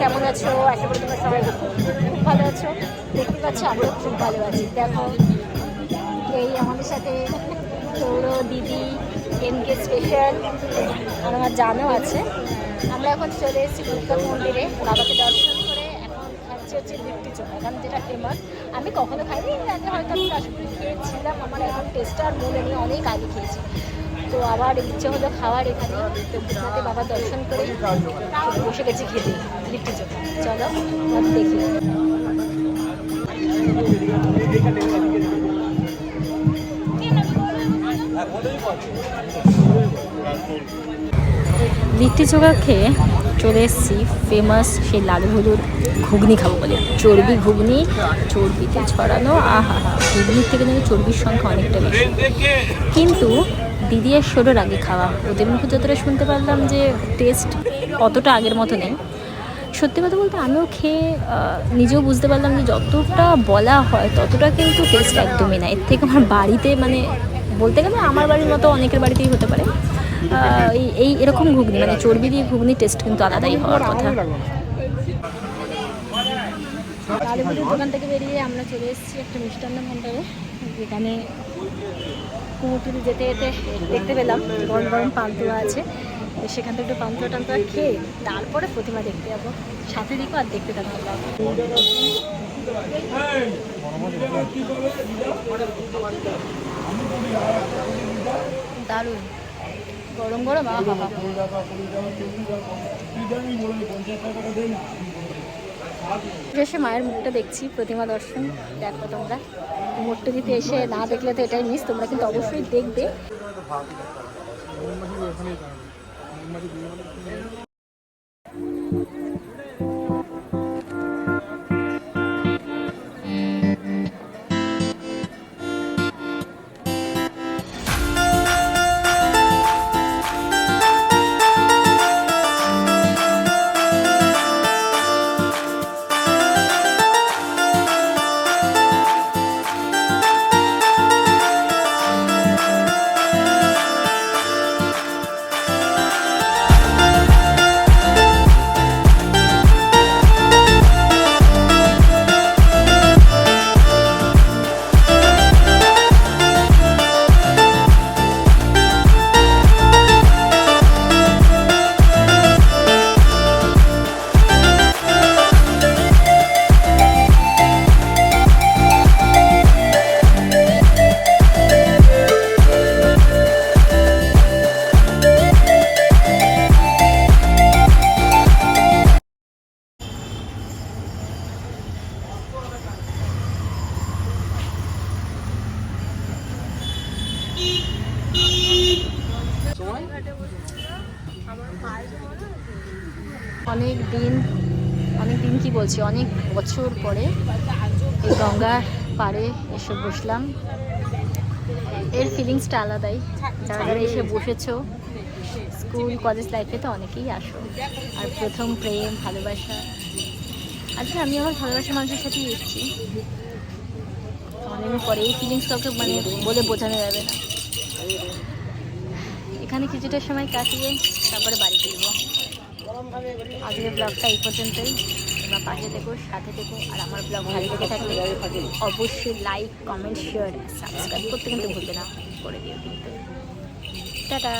কেমন আছো? আশা করি তোমরা সবাই খুব ভালো আছো। দেখতে পাচ্ছ, আমিও খুব ভালো আছি। দেখো, এই আমাদের সাথে সৌর দিদি এনকে স্পেশাল আর আমার জানও আছে। আমরা এখন চলে এসেছি ভূতনাথ মন্দিরে। বাবাকে দর্শন করে এখন খাচ্ছি হচ্ছে লিট্টি চোখা। এখানে যেটা ফেমাস আমি কখনো খাইনি আগে হয়তো আমি কাশ্মীর খেয়েছিলাম। আমার এখন টেস্টটা আর মনে নেই, অনেক আগে খেয়েছি। তো আবার ইচ্ছে হলো খাওয়ার এখানে। তো ভূতনাথে বাবার দর্শন করে বসে গেছি খেতে চোখা। চলো এবার দেখি। লিট্টি চোখা খেয়ে চলে এসেছি ফেমাস সেই লালু হলুদ ঘুগনি খাব বলে। চর্বি ঘুগনি, চর্বিতে ছড়ানো, আহা হা ঘুগনির থেকে যেন চর্বির সংখ্যা অনেকটা বেশি। কিন্তু দিদি আর সরোর আগে খাওয়া। ওদের মুখে যতটা শুনতে পারলাম যে টেস্ট অতটা আগের মতো নেই। সত্যি কথা বলতে আমিও খেয়ে নিজেও বুঝতে পারলাম যে যতটা বলা হয় ততটা কিন্তু টেস্ট একদমই না। এর থেকে আমার বাড়িতে মানে বলতে গেলে আমার বাড়ির মতো অনেকের বাড়িতেই হতে পারে। এই এই এরকম ঘুগনি মানে চর্বি দিয়ে ঘুগনি টেস্ট কিন্তু আলাদাই হওয়ার কথা। কালীপুরের দোকান থেকে বেরিয়ে আমরা চলে এসেছি একটা মিষ্টান্ন ভাণ্ডারে। যেখানে কুমোরটুলি যেতে যেতে দেখতে পেলাম, গরম গরম পান্তুয়া আছে। সেখান থেকে একটু পান্তুয়া টান্তুয়া খেয়ে তারপরে প্রতিমা দেখতে যাব। সাথে দেখো আর দেখতে থাকব দারুণ। গরম গরম হা এসে মায়ের মুখটা দেখছি, প্রতিমা দর্শন, দেখো তোমরা। মুখটা দিতে এসে না দেখলে তো এটাই মিস তোমরা কিন্তু অবশ্যই দেখবে। অনেক দিন অনেক দিন কি বলছি, অনেক বছর পরে এই গঙ্গার পাড়ে এসে বসলাম। এর ফিলিংসটা আলাদাই। যারা যারা এসে বসেছো স্কুল কলেজ লাইফে তো অনেকেই আসো। আর প্রথম প্রেম, ভালোবাসা। আজকে আমি আমার ভালোবাসা মানুষের সাথেই এসেছি। অনেকদিন পরে এই ফিলিংস কাউকে মানে বলে বোঝানো যাবে না। এখানে কিছুটা সময় কাটিয়ে তারপরে বাড়ি ফিরবো। আজকে ব্লগটা এই পর্যন্তই। তোমরা পাশে থেকো, সাথে থেকো, আর আমার ব্লগ ভালো লেগে থাকলে অবশ্যই লাইক কমেন্ট শেয়ার সাবস্ক্রাইব করতে কিন্তু ভুলবে না। করে দিও কিন্তু। টাটা!